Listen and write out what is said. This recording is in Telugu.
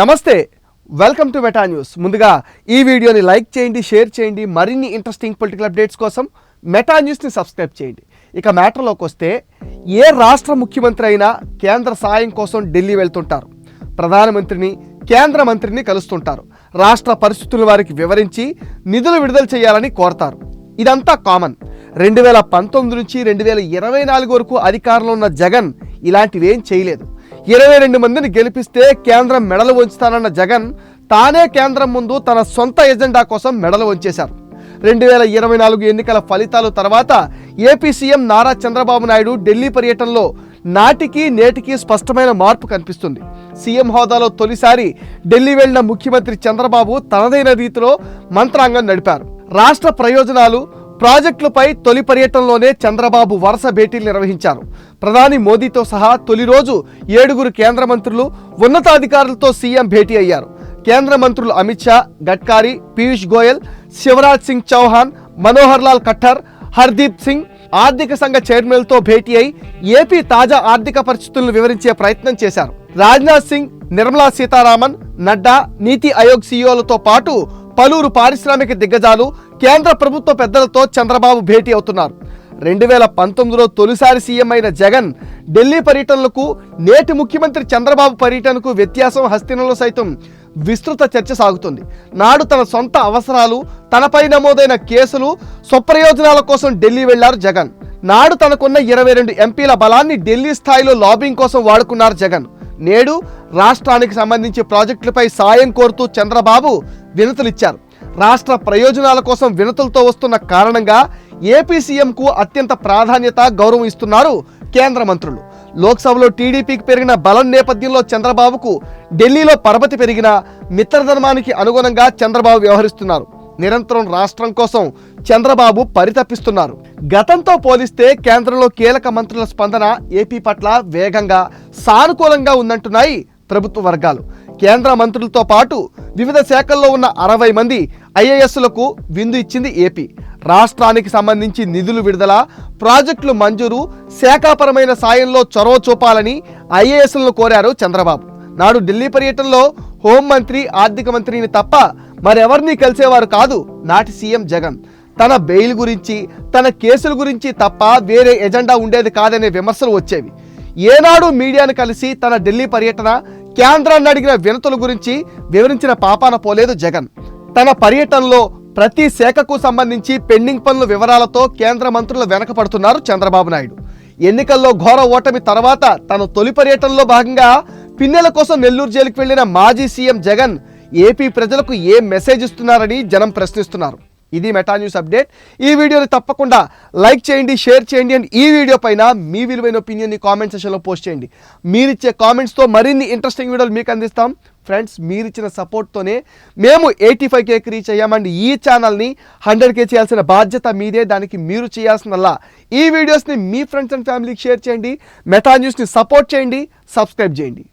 నమస్తే వెల్కమ్ టు మెటా న్యూస్ ముందుగా ఈ వీడియోని లైక్ చేయండి షేర్ చేయండి మరిన్ని ఇంట్రెస్టింగ్ పొలిటికల్ అప్డేట్స్ కోసం మెటా న్యూస్ని సబ్స్క్రైబ్ చేయండి. ఇక మ్యాటర్లోకి వస్తే ఏ రాష్ట్ర ముఖ్యమంత్రి అయినా కేంద్ర సాయం కోసం ఢిల్లీ వెళ్తుంటారు. ప్రధానమంత్రిని కేంద్ర మంత్రిని కలుస్తుంటారు. రాష్ట్ర పరిస్థితులు వారికి వివరించి నిధులు విడుదల చేయాలని కోరతారు. ఇదంతా కామన్. రెండు వేల పంతొమ్మిది నుంచి రెండు వేల ఇరవై నాలుగు వరకు అధికారంలో ఉన్న జగన్ ఇలాంటివేం చేయలేదు. ఇరవై రెండు మందిని గెలిపిస్తే కేంద్రం మెడలు వంచుతానన్న జగన్ తానే కేంద్రం ముందు తన సొంత ఎజెండా కోసం మెడలు వంచేశారు. రెండు వేల ఇరవై నాలుగు ఎన్నికల ఫలితాలు తర్వాత ఏపీ సీఎం నారా చంద్రబాబు నాయుడు ఢిల్లీ పర్యటనలో నాటికి నేటికి స్పష్టమైన మార్పు కనిపిస్తుంది. సీఎం హోదాలో తొలిసారి ఢిల్లీ వెళ్ళిన ముఖ్యమంత్రి చంద్రబాబు తనదైన రీతిలో మంత్రాంగం నడిపారు. రాష్ట్ర ప్రయోజనాలు ప్రాజెక్టులపై తొలి పర్యటనలోనే చంద్రబాబు వరుస భేటీలు నిర్వహించారు. ప్రధాని మోదీతో సహా తొలి రోజు ఏడుగురు కేంద్ర మంత్రులు ఉన్నతాధికారులతో సీఎం భేటీ అయ్యారు. కేంద్ర మంత్రులు అమిత్ షా గడ్కారీ పీయూష్ గోయల్ శివరాజ్ సింగ్ చౌహాన్ మనోహర్ లాల్ ఖట్టర్ హర్దీప్ సింగ్ ఆర్థిక సంఘ చైర్మన్లతో భేటీ అయి ఏపీ తాజా ఆర్థిక పరిస్థితులను వివరించే ప్రయత్నం చేశారు. రాజ్నాథ్ సింగ్ నిర్మలా సీతారామన్ నడ్డా నీతి ఆయోగ్ సీఈఓలతో పాటు పలువురు పారిశ్రామిక దిగ్గజాలు కేంద్ర ప్రభుత్వ పెద్దలతో చంద్రబాబు భేటీ అవుతున్నారు. రెండు వేల పంతొమ్మిదిలో తొలిసారి సీఎం అయిన జగన్ ఢిల్లీ పర్యటనలకు నేటి ముఖ్యమంత్రి చంద్రబాబు పర్యటనకు వ్యత్యాసం హస్తినంలో సైతం విస్తృత చర్చ సాగుతుంది. నాడు తన సొంత అవసరాలు తనపై నమోదైన కేసులు స్వప్రయోజనాల కోసం ఢిల్లీ వెళ్ళారు జగన్. నాడు తనకున్న ఇరవై రెండు ఎంపీల బలాన్ని ఢిల్లీ స్థాయిలో లాబింగ్ కోసం వాడుకున్నారు జగన్. నేడు రాష్ట్రానికి సంబంధించి ప్రాజెక్టులపై సాయం కోరుతూ చంద్రబాబు వినతులిచ్చారు. రాష్ట్ర ప్రయోజనాల కోసం వినతులతో వస్తున్న కారణంగా ఏపీ సీఎంకు అత్యంత ప్రాధాన్యత గౌరవం ఇస్తున్నారు కేంద్ర మంత్రులు. లోక్సభలో టీడీపీకి పెరిగిన బలం నేపథ్యంలో చంద్రబాబుకు ఢిల్లీలో పరపతి పెరిగిన మిత్రధర్మానికి అనుగుణంగా చంద్రబాబు వ్యవహరిస్తున్నారు. నిరంతరం రాష్ట్రం కోసం చంద్రబాబు పరితపిస్తున్నారు. గతంతో పోలిస్తే కేంద్రంలో కీలక మంత్రుల స్పందన ఏపీ పట్ల వేగంగా సానుకూలంగా ఉందంటున్నాయి ప్రభుత్వ వర్గాలు. కేంద్ర మంత్రులతో పాటు వివిధ శాఖల్లో ఉన్న అరవై మంది ఐఏఎస్లకు విందు ఇచ్చింది ఏపీ. రాష్ట్రానికి సంబంధించి నిధులు విడుదల ప్రాజెక్టులు మంజూరు శాఖాపరమైన సాయంలో చొరవ చూపాలని ఐఏఎస్లను కోరారు చంద్రబాబు. నాడు ఢిల్లీ పర్యటనలో హోంమంత్రి ఆర్థిక మంత్రిని తప్ప మరెవరిని కలిసేవారు కాదు నాటి సీఎం జగన్. తన బెయిల్ గురించి తన కేసుల గురించి తప్ప వేరే ఎజెండా ఉండేది కాదనే విమర్శలు వచ్చేవి. ఏనాడు మీడియాను కలిసి తన ఢిల్లీ పర్యటన కేంద్రాన్ని అడిగిన వినతుల గురించి వివరించిన పాపాన పోలేదు జగన్. తన పర్యటనలో ప్రతి శాఖకు సంబంధించి పెండింగ్ పనుల వివరాలతో కేంద్ర మంత్రులు వెనకపడుతున్నారు చంద్రబాబు నాయుడు. ఎన్నికల్లో ఘోర ఓటమి తర్వాత తన తొలి పర్యటనలో భాగంగా పిన్నెల కోసం నెల్లూరు జైలుకు వెళ్ళిన మాజీ సీఎం జగన్ ఏపీ ప్రజలకు ఏ మెసేజ్ ఇస్తున్నారని జనం ప్రశ్నిస్తున్నారు. ఇది మెటా న్యూస్ అప్డేట్ ఈ వీడియోని తప్పకుండా లైక్ చేయండి షేర్ చేయండి అండ్ ఈ వీడియో పైన మీ విలువైన ఒపీనియన్ని కామెంట్ సెషన్లో పోస్ట్ చేయండి. మీరిచ్చే కామెంట్స్తో మరిన్ని ఇంట్రెస్టింగ్ వీడియోలు మీకు అందిస్తాం. ఫ్రెండ్స్ మీరిచ్చిన సపోర్ట్తోనే మేము ఎయిటీ ఫైవ్ కేకి రీచ్ అయ్యామండి ఈ ఛానల్ని హండ్రెడ్ కే చేయాల్సిన బాధ్యత మీదే. దానికి మీరు చేయాల్సినల్లా ఈ వీడియోస్ని మీ ఫ్రెండ్స్ అండ్ ఫ్యామిలీకి షేర్ చేయండి. మెటా న్యూస్ని సపోర్ట్ చేయండి సబ్స్క్రైబ్ చేయండి.